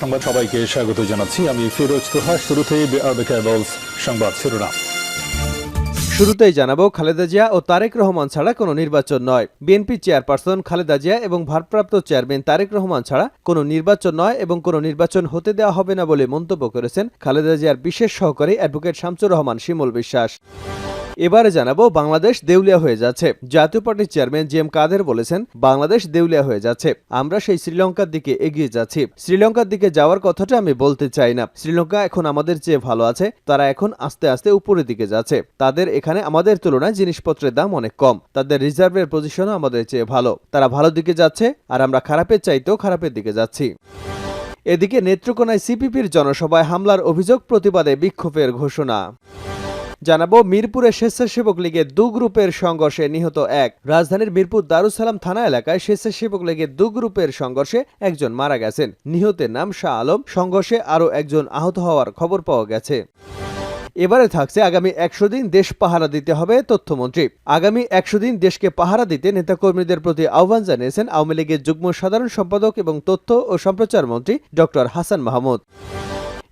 সংবাদ সবাইকে স্বাগত জানাচ্ছি। আমি ফিরোজ তোহা শুরুতেই সংবাদ শিরোনাম। শুরুতেই জানাব, খালেদা জিয়া ও তারেক রহমান ছাড়া কোনো নির্বাচন নয়। বিএনপি চেয়ারপারসন খালেদা জিয়া এবং ভারপ্রাপ্ত চেয়ারম্যান তারেক রহমান ছাড়া কোনো নির্বাচন নয় এবং কোনো নির্বাচন হতে দেওয়া হবে না বলে মন্তব্য করেছেন খালেদা জিয়ার বিশেষ সহকারী অ্যাডভোকেট শামসুর রহমান শিমুল বিশ্বাস। এবারে জানাব বাংলাদেশ দেউলিয়া হয়ে যাচ্ছে। জাতীয় পার্টির চেয়ারম্যান জি এম কাদের বলেছেন, বাংলাদেশ দেউলিয়া হয়ে যাচ্ছে। আমরা সেই শ্রীলঙ্কার দিকে এগিয়ে যাচ্ছি। শ্রীলঙ্কার দিকে যাওয়ার কথাটা আমি বলতে চাই না। শ্রীলঙ্কা এখন আমাদের চেয়ে ভালো আছে, তারা এখন আস্তে আস্তে উপরের দিকে যাচ্ছে। তাদের এখানে আমাদের তুলনায় জিনিসপত্রের দাম অনেক কম। তাদের রিজার্ভের পজিশনও আমাদের চেয়ে ভালো। তারা ভালো দিকে যাচ্ছে, আর আমরা খারাপের চাইতেও খারাপের দিকে যাচ্ছি। এদিকে নেত্রকোনায় সিপিপির জনসভায় হামলার অভিযোগ প্রতিবাদে বিক্ষোভের ঘোষণা। জানাব মিরপুরে স্বেচ্ছাসেবক লীগের দু গ্রুপের সংঘর্ষে নিহত এক। রাজধানীর মিরপুর দারুসালাম থানা এলাকায় স্বেচ্ছাসেবক লীগের দু গ্রুপের সংঘর্ষে একজন মারা গেছেন। নিহতের নাম শাহ আলম। সংঘর্ষে আরও একজন আহত হওয়ার খবর পাওয়া গেছে। এবারে থাকছে আগামী একশো দিন দেশ পাহারা দিতে হবে তথ্যমন্ত্রী। আগামী একশো দিন দেশকে পাহারা দিতে নেতাকর্মীদের প্রতি আহ্বান জানিয়েছেন আওয়ামী লীগের যুগ্ম সাধারণ সম্পাদক এবং তথ্য ও সম্প্রচার মন্ত্রী ডক্টর হাসান মাহমুদ।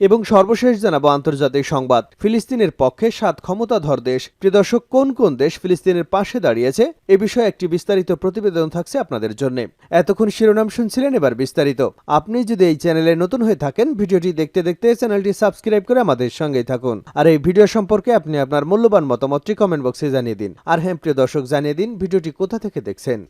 এবং সর্বশেষ জানাব আন্তর্জাতিক সংবাদ। ফিলিস্তিনের পক্ষে সাত ক্ষমতাধর দেশ। প্রিয়দর্শক কোন কোন দেশ ফিলিস্তিনের পাশে দাঁড়িয়েছে? এ বিষয়ে একটি বিস্তারিত প্রতিবেদন থাকছে আপনাদের জন্য। এতক্ষণ শিরোনাম শুনছিলেন, এবার বিস্তারিত। আপনি যদি এই চ্যানেলে নতুন হয়ে থাকেন, ভিডিওটি দেখতে দেখতে চ্যানেলটি সাবস্ক্রাইব করে আমাদের সঙ্গেই থাকুন। আর এই ভিডিও সম্পর্কে আপনি আপনার মূল্যবান মতামতটি কমেন্ট বক্সে জানিয়ে দিন। আর হ্যাঁ প্রিয় দর্শক, জানিয়ে দিন ভিডিওটি কোথা থেকে দেখছেন।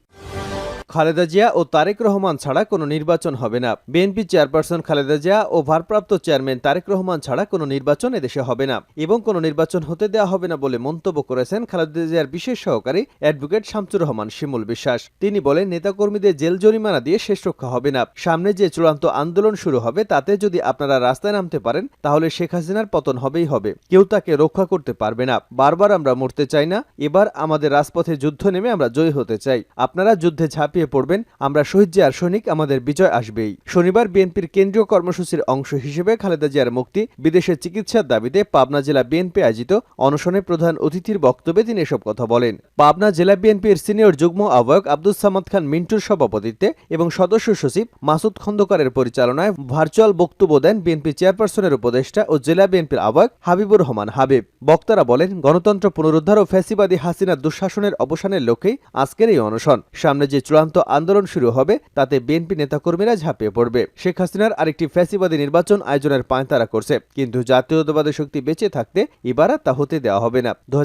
খালেদা জিয়া ও তারেক রহমান ছাড়া কোনো নির্বাচন হবে না। বিএনপি চেয়ারপারসন খালেদা জিয়া ও ভারপ্রাপ্ত চেয়ারম্যান তারেক রহমান ছাড়া কোনো নির্বাচন এদেশে হবে না এবং কোনো নির্বাচন হতে দেওয়া হবে না বলে মন্তব্য করেছেন খালেদা জিয়ার বিশেষ সহকারী অ্যাডভোকেট শামসুর রহমান শিমুল বিশ্বাস। তিনি বলেন, নেতাকর্মীদের জেল জরিমানা দিয়ে শেষ রক্ষা হবে না। সামনে যে চূড়ান্ত আন্দোলন শুরু হবে, তাতে যদি আপনারা রাস্তায় নামতে পারেন, তাহলে শেখ হাসিনার পতন হবেই হবে। কেউ তাকে রক্ষা করতে পারবে না। বারবার আমরা মরতে চাই না, এবার আমাদের রাজপথে যুদ্ধ নেমে আমরা জয়ী হতে চাই। আপনারা যুদ্ধে ঝাঁপিয়ে পড়বেন। আমরা শহীদ জিয়ার সৈনিক, আমাদের বিজয় আসবেই। শনিবার বিএনপির কেন্দ্রীয় কর্মসূচির অংশ হিসেবে খালেদা জিয়ার মুক্তি, বিদেশে চিকিৎসার দাবিতে পাবনা জেলা বিএনপি আয়োজিত অনশনে প্রধান অতিথির বক্তব্যে তিনি এসব কথা বলেন। পাবনা জেলা বিএনপির সিনিয়র যুগ্ম আহ্বায়ক আব্দুল সামাদ খান মিন্টুর সভাপতিত্বে এবং সদস্য সচিব মাসুদ খন্দকারের পরিচালনায় ভার্চুয়াল বক্তব্য দেন বিএনপি চেয়ারপারসনের উপদেষ্টা ও জেলা বিএনপির আহ্বায়ক হাবিবুর রহমান হাবিব। বক্তারা বলেন, গণতন্ত্র পুনরুদ্ধার ও ফ্যাসিবাদী হাসিনার দুঃশাসনের অবসানের লক্ষ্যেই আজকের এই অনশন। সামনে যে চূড়ান্ত আন্দোলন শুরু হবে, তাতে বিএনপি নেতাকর্মীরা ঝাঁপিয়ে পড়বে। শেখ হাসিনার আরেকটি ফ্যাসিবাদী নির্বাচন আয়োজনের পাঁয়তারা করছে, কিন্তু জাতীয়তাবাদী শক্তি বেঁচে থাকতে এবার আর তা হতে দেওয়া হবে না। দু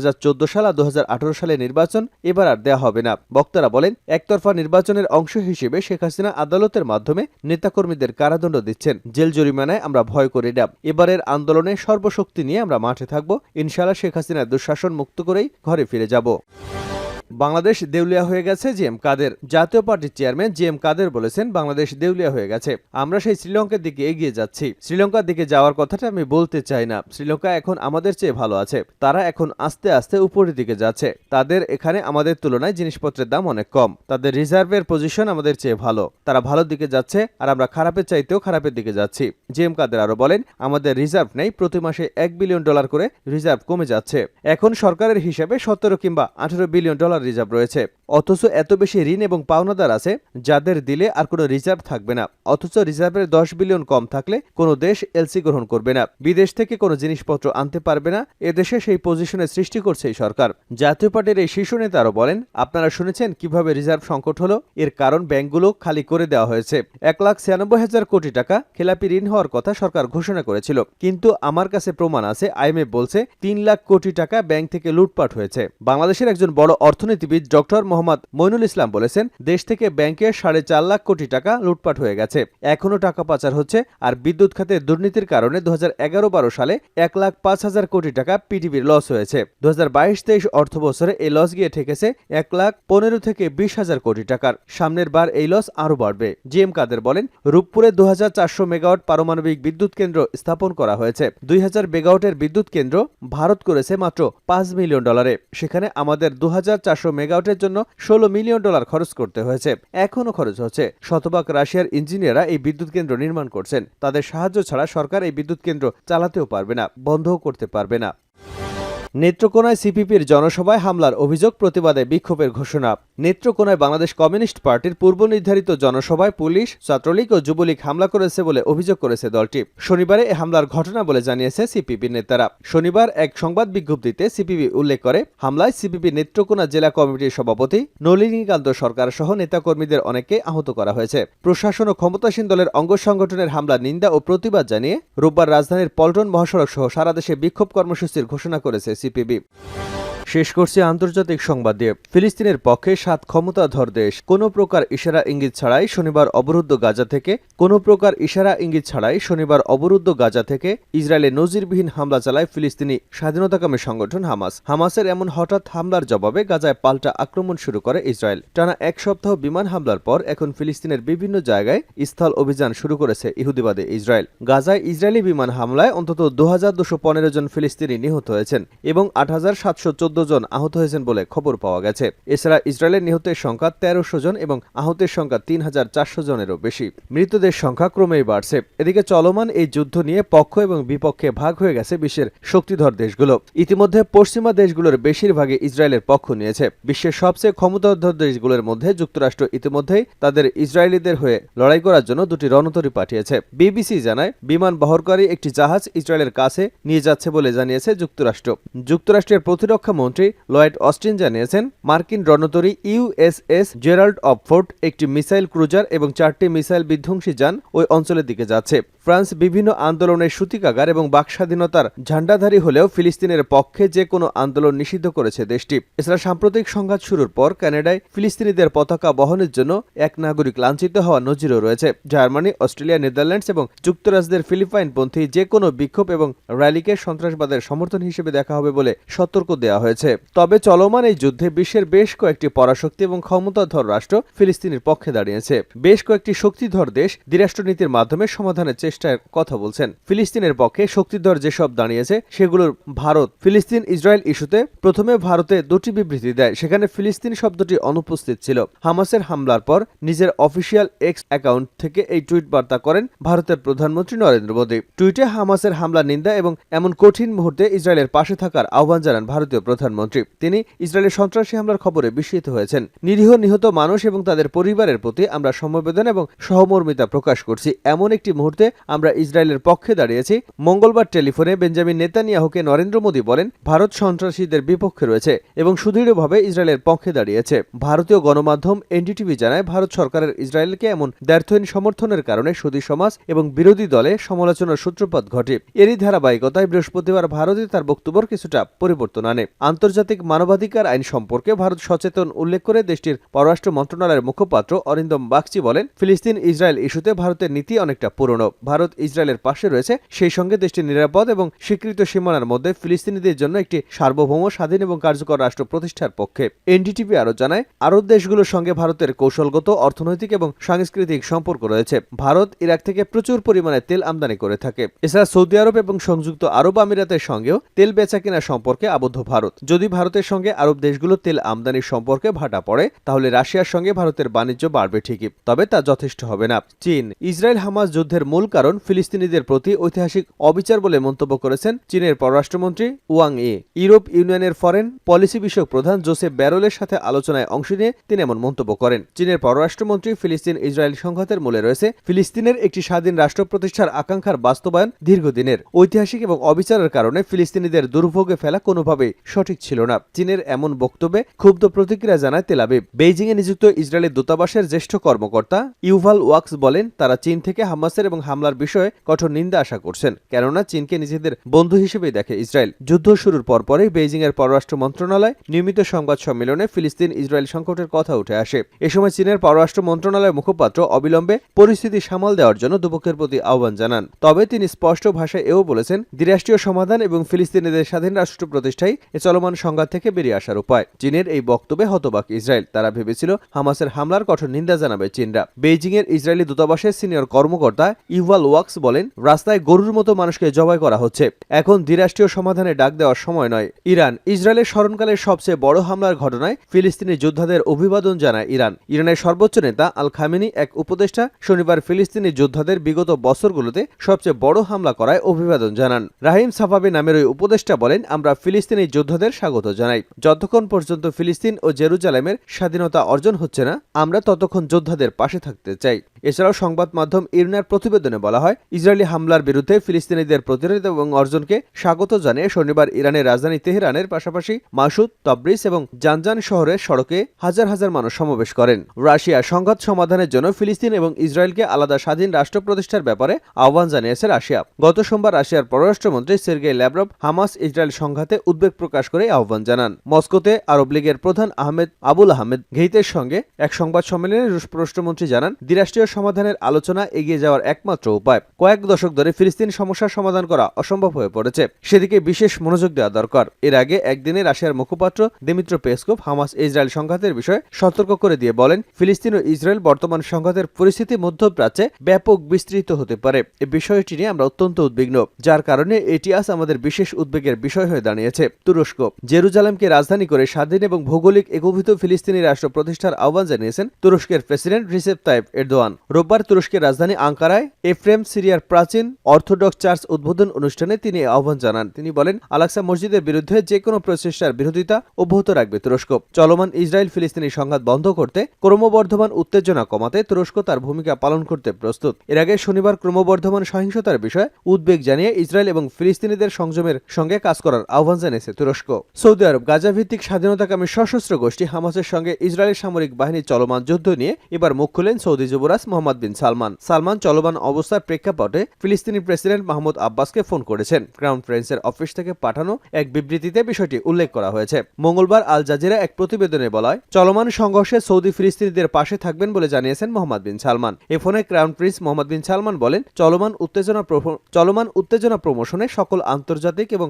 সাল আর দু সালে নির্বাচন এবার আর দেওয়া হবে না। বক্তারা বলেন, একতরফা নির্বাচনের অংশ হিসেবে শেখ হাসিনা আদালতের মাধ্যমে নেতাকর্মীদের কারাদণ্ড দিচ্ছেন। জেল জরিমানায় আমরা ভয় করি না। এবারের আন্দোলনে সর্বশক্তি নিয়ে আমরা মাঠে থাকব। ইনশাআল্লাহ শেখ হাসিনার দুঃশাসন মুক্ত করেই ঘরে ফিরে যাব। বাংলাদেশ দেউলিয়া হয়ে গেছে জি এম কাদের। জাতীয় পার্টির চেয়ারম্যান জি এম কাদের বলেছেন, বাংলাদেশ দেউলিয়া হয়ে গেছে। আমরা সেই শ্রীলঙ্কার দিকে এগিয়ে যাচ্ছি। শ্রীলঙ্কার দিকে যাওয়ার কথাটা আমি বলতে চাই না। শ্রীলঙ্কা এখন আমাদের চেয়ে ভালো আছে। তারা এখন আস্তে আস্তে উপরের দিকে যাচ্ছে। তাদের এখানে আমাদের তুলনায় জিনিসপত্রের দাম অনেক কম। তাদের রিজার্ভের পজিশন আমাদের চেয়ে ভালো। তারা ভালোর দিকে যাচ্ছে আর আমরা খারাপের চাইতেও খারাপের দিকে যাচ্ছি। জি এম কাদের আরও বলেন, আমাদের রিজার্ভ নেই। প্রতি মাসে এক বিলিয়ন ডলার করে রিজার্ভ কমে যাচ্ছে। এখন সরকারের হিসাবে সতেরো কিংবা আঠেরো বিলিয়ন ডলার রিজার্ভ রয়েছে। অথচ এত বেশি ঋণ এবং পাওনাদার আছে, যাদের দিলে আর কোনো রিজার্ভ থাকবে না। অথচ রিজার্ভের দশ বিলিয়ন কম থাকলে কোনো দেশ এলসি গ্রহণ করবে না। বিদেশ থেকে কোনো জিনিসপত্র আনতে পারবে না। এদেশে সেই পজিশনে সৃষ্টি করছে এই সরকার। জাতীয় পার্টির এই শীর্ষ নেতা আরও বলেন, আপনারা শুনেছেন কীভাবে রিজার্ভ সংকট হলো? এর কারণ ব্যাংকগুলো খালি করে দেওয়া হয়েছে। এক লাখ ছিয়ানব্বই হাজার কোটি টাকা খেলাপি ঋণ হওয়ার কথা সরকার ঘোষণা করেছিল। কিন্তু আমার কাছে প্রমাণ আছে, আইএমএফ বলছে, তিন লাখ কোটি টাকা ব্যাংক থেকে লুটপাট হয়েছে। বাংলাদেশের একজন বড় অর্থনীতিবিদ ডক্টর মোহাম্মদ মইনুল ইসলাম বলেছেন, দেশ থেকে ব্যাংকে সাড়ে চার লাখ কোটি টাকা লুটপাট হয়ে গেছে। এখনও টাকা পাচার হচ্ছে আর বিদ্যুৎ খাতে দুর্নীতির কারণে দু হাজার এগারো বারো সালে এক লাখ পাঁচ হাজার কোটি টাকা পিটিভির লস হয়েছে। দু হাজার বাইশ তেইশ অর্থ বছরে এই লস গিয়ে ঠেকেছে এক লাখ পনেরো থেকে বিশ হাজার কোটি টাকার। সামনের বার এই লস আরও বাড়বে। জি এম কাদের বলেন, রূপপুরে দু হাজার চারশো মেগাওয়াট পারমাণবিক বিদ্যুৎ কেন্দ্র স্থাপন করা হয়েছে। দুই হাজার মেগাওয়াটের বিদ্যুৎ কেন্দ্র ভারত করেছে মাত্র পাঁচ মিলিয়ন ডলারে। সেখানে আমাদের দু হাজার চারশো মেগাওয়াটের জন্য ষোলো মিলিয়ন ডলার খরচ করতে হয়েছে। এখনও খরচ হচ্ছে। শতভাগ রাশিয়ার ইঞ্জিনিয়াররা এই বিদ্যুৎ কেন্দ্র নির্মাণ করছেন। তাদের সাহায্য ছাড়া সরকার এই বিদ্যুৎ কেন্দ্র চালাতেও পারবে না, বন্ধও করতে পারবে না। নেত্রকোনায় সিপিপির জনসভায় হামলার অভিযোগ প্রতিবাদে বিক্ষোভের ঘোষণা। নেত্রকোনায় বাংলাদেশ কমিউনিস্ট পার্টির পূর্ব নির্ধারিত জনসভায় পুলিশ, ছাত্রলীগ ও যুবলীগ হামলা করেছে বলে অভিযোগ করেছে দলটি। শনিবারে এ হামলার ঘটনা বলে জানিয়েছে সিপিবি নেতারা। শনিবার এক সংবাদ বিজ্ঞপ্তিতে সিপিবি উল্লেখ করে, হামলায় সিপিবি নেত্রকোনা জেলা কমিটির সভাপতি নলিনীকান্ত সরকার সহ নেতাকর্মীদের অনেকে আহত করা হয়েছে। প্রশাসন ও ক্ষমতাসীন দলের অঙ্গ সংগঠনের হামলা, নিন্দা ও প্রতিবাদ জানিয়ে রোববার রাজধানীর পল্টন মহাসড়ক সহ সারা দেশে বিক্ষোভ কর্মসূচির ঘোষণা করেছে সিপিবি। শেষ করছে আন্তর্জাতিক সংবাদ দিয়ে। ফিলিস্তিনের পক্ষে সাত ক্ষমতাধর দেশ। কোনো প্রকার ইশারা ইঙ্গিত ছাড়াই শনিবার অবরুদ্ধ গাজা থেকে, কোনো প্রকার ইশারা ইঙ্গিত ছাড়াই শনিবার অবরুদ্ধ গাজা থেকে ইসরায়েলে নজিরবিহীন হামলা চালায় ফিলিস্তিনি স্বাধীনতাকামী সংগঠন হামাস। হামাসের এমন হঠাৎ হামলার জবাবে গাজায় পাল্টা আক্রমণ শুরু করে ইসরায়েল। টানা এক সপ্তাহ বিমান হামলার পর এখন ফিলিস্তিনের বিভিন্ন জায়গায় স্থল অভিযান শুরু করেছে ইহুদিবাদী ইসরায়েল। গাজায় ইসরায়েলি বিমান হামলায় অন্তত দু জন ফিলিস্তিনি নিহত হয়েছেন এবং আট হাজার সাতশো চোদ্দ জন আহত হয়েছেন বলে খবর পাওয়া গেছে। এছাড়া ইসরায়েলের নিহতের সংখ্যা তেরোশো জন এবং আহতের সংখ্যা তিন হাজার চারশো জনেরও বেশি। মৃতদের সংখ্যা ক্রমেই বাড়ছে। এদিকে চলমান এই যুদ্ধ নিয়ে পক্ষ এবং বিপক্ষে ভাগ হয়ে গেছে বিশ্বের শক্তিধর দেশগুলো। ইতিমধ্যে পশ্চিমা দেশগুলোর বেশিরভাগই ইসরায়েলের পক্ষ নিয়েছে। বিশ্বের সবচেয়ে ক্ষমতাধর দেশগুলোর মধ্যে যুক্তরাষ্ট্র ইতিমধ্যেই তাদের ইসরায়েলিদের হয়ে লড়াই করার জন্য দুটি রণতরী পাঠিয়েছে। বিবিসি জানায়, বিমান বহরকারী একটি জাহাজ ইসরায়েলের কাছে নিয়ে যাচ্ছে বলে জানিয়েছে যুক্তরাষ্ট্র। যুক্তরাষ্ট্রের প্রতিরক্ষা মন্ত্রী লয়েড অস্টিন জানিয়েছেন, মার্কিন রণতরী ইউএসএস জেরাল্ড অপফোর্ট একটি মিসাইল ক্রুজার এবং চারটি মিসাইল বিধ্বংসী যান ওই অঞ্চলের দিকে যাচ্ছে। ফ্রান্স বিভিন্ন আন্দোলনের সূতিকাগার এবং বাকস্বাধীনতার ঝান্ডাধারী হলেও ফিলিস্তিনের পক্ষে যে কোনো আন্দোলন নিষিদ্ধ করেছে দেশটি। এছাড়া সাম্প্রতিক সংঘাত শুরুর পর কানাডায় ফিলিস্তিনিদের পতাকা বহনের জন্য এক নাগরিক লাঞ্ছিত হওয়া নজিরও রয়েছে। জার্মানি, অস্ট্রেলিয়া, নেদারল্যান্ডস এবং যুক্তরাজ্যের ফিলিপাইনপন্থী যে কোনো বিক্ষোভ এবং র্যালিকে সন্ত্রাসবাদের সমর্থন হিসেবে দেখা হবে বলে সতর্ক দেওয়া হয়েছে। তবে চলমান এই যুদ্ধে বিশ্বের বেশ কয়েকটি পরাশক্তি এবং ক্ষমতাধর রাষ্ট্র ফিলিস্তিনের পক্ষে দাঁড়িয়েছে। বেশ কয়েকটি শক্তিধর দেশ দ্বিরাষ্ট্রনীতির মাধ্যমে সমাধানের চেষ্টার কথা বলছেন। ফিলিস্তিনের পক্ষে শক্তিধর যেসব দাঁড়িয়েছে, সেগুলোর ভারত। ফিলিস্তিন ইসরায়েল ইস্যুতে প্রথমে ভারতে দুটি বিবৃতি দেয়, সেখানে ফিলিস্তিন শব্দটি অনুপস্থিত ছিল। হামাসের হামলার পর নিজের অফিসিয়াল এক্স অ্যাকাউন্ট থেকে এই টুইট বার্তা করেন ভারতের প্রধানমন্ত্রী নরেন্দ্র মোদী। টুইটে হামাসের হামলা নিন্দা এবং এমন কঠিন মুহূর্তে ইসরায়েলের পাশে থাকার আহ্বান জানান ভারতীয় প্রধানমন্ত্রী। তিনি ইসরায়েলের সন্ত্রাসী হামলার খবরে বিস্মিত হয়েছেন। নিরীহ নিহত মানুষ এবং তাদের পরিবারের প্রতি আমরা সমবেদনা এবং সহমর্মিতা প্রকাশ করছি। এমন একটি মুহূর্তে আমরা ইসরায়েলের পক্ষে দাঁড়িয়েছি। মঙ্গলবার টেলিফোনে বেঞ্জামিন নেতানিয়াহুকে নরেন্দ্র মোদী বলেন, ভারত সন্ত্রাসীদের বিপক্ষে রয়েছে এবং সুদৃঢ়ভাবে ইসরায়েলের পক্ষে দাঁড়িয়েছে। ভারতীয় গণমাধ্যম এনডিটিভি জানায়, ভারত সরকারের ইসরায়েলকে এমন ব্যর্থহীন সমর্থনের কারণে সুদী সমাজ এবং বিরোধী দলে সমালোচনার সূত্রপাত ঘটে। এরই ধারাবাহিকতায় বৃহস্পতিবার ভারতে তার বক্তব্য কিছুটা পরিবর্তন আনে। আন্তর্জাতিক মানবাধিকার আইন সম্পর্কে ভারত সচেতন উল্লেখ করে দেশটির পররাষ্ট্র মন্ত্রণালয়ের মুখপাত্র অরিন্দম বাগচি বলেন, ফিলিস্তিন ইসরায়েল ইস্যুতে ভারতের নীতি অনেকটা পুরনো। ভারত ইসরায়েলের পাশে রয়েছে, সেই সঙ্গে দেশটির নিরাপদ এবং স্বীকৃত সীমানার মধ্যে ফিলিস্তিনিদের জন্য একটি সার্বভৌম, স্বাধীন এবং কার্যকর রাষ্ট্র প্রতিষ্ঠার পক্ষে। এনডিটিভি আরও জানায় আরব দেশগুলোর সঙ্গে ভারতের কৌশলগত, অর্থনৈতিক এবং সাংস্কৃতিক সম্পর্ক রয়েছে। ভারত ইরাক থেকে প্রচুর পরিমাণে তেল আমদানি করে থাকে। এছাড়া সৌদি আরব এবং সংযুক্ত আরব আমিরাতের সঙ্গেও তেল বেচা কেনা সম্পর্কে আবদ্ধ ভারত। যদি ভারতের সঙ্গে আরব দেশগুলো তেল আমদানির সম্পর্কে ভাটা পড়ে, তাহলে রাশিয়ার সঙ্গে ভারতের বাণিজ্য বাড়বে ঠিকই, তবে তা যথেষ্ট হবে না। চীন, ইসরায়েল হামাস যুদ্ধের মূল কারণ ফিলিস্তিনিদের প্রতি ঐতিহাসিক অবিচার বলে মন্তব্য করেছেন চীনের পররাষ্ট্রমন্ত্রী ওয়াং ই। ইউরোপ ইউনিয়নের ফরেন পলিসি বিষয়ক প্রধান জোসেফ ব্যারোলের সাথে আলোচনায় অংশ নিয়ে তিনি এমন মন্তব্য করেন। চীনের পররাষ্ট্রমন্ত্রী ফিলিস্তিন ইসরায়েল সংঘাতের মূলে রয়েছে ফিলিস্তিনের একটি স্বাধীন রাষ্ট্র প্রতিষ্ঠার আকাঙ্ক্ষার বাস্তবায়ন দীর্ঘদিনের। ঐতিহাসিক এবং অবিচারের কারণে ফিলিস্তিনিদের দুর্ভোগে ফেলা কোনোভাবেই সঠিক ছিল না। চীনের এমন বক্তব্যে ক্ষুব্ধ প্রতিক্রিয়া জানায় তেলাবিব বেইজিংয়ে নিযুক্ত ইসরায়েলের দূতাবাসের জ্যেষ্ঠ কর্মকর্তা ইউভাল ওয়াক্স বলেন, তারা চীন থেকে হামাসের এবং হামলার বিষয়ে কঠোর নিন্দা আশা করছেন। কেননা চীনকে নিজেদের বন্ধু হিসেবেই দেখে ইসরায়েল। যুদ্ধ শুরুর পরপরই বেইজিং এর পররাষ্ট্র মন্ত্রণালয় নিয়মিত সংবাদ সম্মেলনে ফিলিস্তিন ইসরায়েল সংকটের কথা উঠে আসে। এ সময় চীনের পররাষ্ট্র মন্ত্রণালয়ের মুখপাত্র অবিলম্বে পরিস্থিতি সামাল দেওয়ার জন্য দুপক্ষের প্রতি আহ্বান জানান। তবে তিনি স্পষ্ট ভাষায় এও বলেছেন, দ্বিরাষ্ট্রীয় সমাধান এবং ফিলিস্তিনিদের স্বাধীন রাষ্ট্র প্রতিষ্ঠাই এ চলমান সংঘাত থেকে বেরিয়ে আসার উপায়। চীনের এই বক্তব্যে হতবাক ইসরায়েল। তারা ভেবেছিল, হামাসের হামলার কঠোর নিন্দা জানাবে চীনরা। বেইজিং এর ইসরায়েলি দূতাবাসের সিনিয়র কর্মকর্তা ইউভাল ওয়াক্স বলেন, রাস্তায় গরুর মতো মানুষকে জবাই করা হচ্ছে। এখন দ্বিরাষ্ট্রীয় সমাধানে ডাক দেওয়ার সময় নয়। ইরান, ইসরায়েলের স্মরণকালের সবচেয়ে বড় হামলার ঘটনায় ফিলিস্তিনি যোদ্ধাদের অভিবাদন জানায় ইরান। ইরানের সর্বোচ্চ নেতা আল খামেনি এক উপদেষ্টা শনিবার ফিলিস্তিনি যোদ্ধাদের বিগত বছরগুলোতে সবচেয়ে বড় হামলা করায় অভিবাদন জানান। রাহিম সাফাবি নামের ওই উপদেষ্টা বলেন, আমরা ফিলিস্তিনি যোদ্ধাদের ফিলিস্তিনিদের স্বাগত জানাই। যতক্ষণ পর্যন্ত ফিলিস্তিন ও জেরুজালেমের স্বাধীনতা অর্জন হচ্ছে না, আমরা ততক্ষণ যোদ্ধাদের পাশে থাকতে চাই। এছাড়াও সংবাদ মাধ্যম ইরনার প্রতিবেদনে বলা হয়, ইসরায়েলি হামলার বিরুদ্ধে ফিলিস্তিনিদের প্রতিরোধ এবং অর্জনকে স্বাগত জানিয়ে শনিবার ইরানের রাজধানী তেহরানের পাশাপাশি মাসুদ তবরিস এবং জানজান শহরের সড়কে হাজার হাজার মানুষ সমাবেশ করেন। রাশিয়া সংঘাত সমাধানের জন্য ফিলিস্তিন এবং ইসরায়েলকে আলাদা স্বাধীন রাষ্ট্র প্রতিষ্ঠার ব্যাপারে আহ্বান জানিয়েছে রাশিয়া। গত সোমবার রাশিয়ার পররাষ্ট্রমন্ত্রী সের্গেই ল্যাভরভ হামাস ইসরায়েল সংঘাতে উদ্বেগ প্রকাশ করে আহ্বান জানান। মস্কোতে আরব লীগের প্রধান আহমেদ আবুল আহমেদ ঘেইতের সঙ্গে এক সংবাদ সম্মেলনে রুশ পররাষ্ট্রমন্ত্রী জানান, দ্বিরাষ্ট্রীয় সমাধানের আলোচনা এগিয়ে যাওয়ার একমাত্র উপায়। কয়েক দশক ধরে ফিলিস্তিন সমস্যার সমাধান করা অসম্ভব হয়ে পড়েছে। সেদিকে বিশেষ মনোযোগ দেওয়া দরকার। এর আগে একদিনে রাশিয়ার মুখপাত্র দিমিত্র পেসকোভ হামাস ইসরায়েল সংঘাতের বিষয়ে সতর্ক করে দিয়ে বলেন, ফিলিস্তিন ও ইসরায়েল বর্তমান সংঘাতের পরিস্থিতি মধ্যপ্রাচ্যে ব্যাপক বিস্তৃত হতে পারে। এ বিষয়টি নিয়ে আমরা অত্যন্ত উদ্বিগ্ন, যার কারণে এটি আজ আমাদের বিশেষ উদ্বেগের বিষয় হয়ে দাঁড়িয়েছে। তুরস্ক জেরুজালেমকে রাজধানী করে স্বাধীন এবং ভৌগোলিক একীভূত ফিলিস্তিনি রাষ্ট্র প্রতিষ্ঠার আহ্বান জানিয়েছেন তুরস্কের প্রেসিডেন্ট রিসেপ তাইব এরদোয়ান। রোববার তুরস্কের রাজধানী আঙ্কারায় এফ্রেম, সিরিয়ার প্রাচীন অর্থোডক্স চার্চ উদ্বোধন অনুষ্ঠানে তিনি আহ্বান জানান। তিনি বলেন আলাক্সা মসজিদের বিরুদ্ধে যে কোনো প্রচেষ্টার বিরোধিতা অব্যাহত রাখবে তুরস্ক। চলমান ইসরায়েল ফিলিস্তিনি সংঘাত বন্ধ করতে ক্রমবর্ধমান উত্তেজনা কমাতে তুরস্ক তার ভূমিকা পালন করতে প্রস্তুত। এর আগে শনিবার ক্রমবর্ধমান সহিংসতার বিষয়ে উদ্বেগ জানিয়ে ইসরায়েল এবং ফিলিস্তিনিদের সংযমের সঙ্গে কাজ করার আহ্বান জানিয়েছে তুরস্ক। সৌদি আরব গাজা ভিত্তিক স্বাধীনতাকামী সশস্ত্র গোষ্ঠী হামাসের সঙ্গে ইসরায়েলের সামরিক বাহিনীর চলমান যুদ্ধ নিয়ে এবার মুখ খুলেন সৌদি যুবরাজ মোহাম্মদ বিন সালমান। সালমান চলমান অবস্থার প্রেক্ষাপটে ফিলিস্তিনি প্রেসিডেন্ট মাহমুদ আব্বাসকে ফোন করেছেন। ক্রাউন প্রিন্সের অফিস থেকে পাঠানো এক বিবৃতিতে বিষয়টি উল্লেখ করা হয়েছে। মঙ্গলবার আল জাজিরা এক প্রতিবেদনে বলা হয় চলমান সংঘর্ষে সৌদি ফিলিস্তিনিদের পাশে থাকবেন বলে জানিয়েছেন মোহাম্মদ বিন সালমান। এ ফোনে crown prince Mohammed bin Salman বলেন, চলমান উত্তেজনা চলমান উত্তেজনা প্রমোশনে সকল আন্তর্জাতিক এবং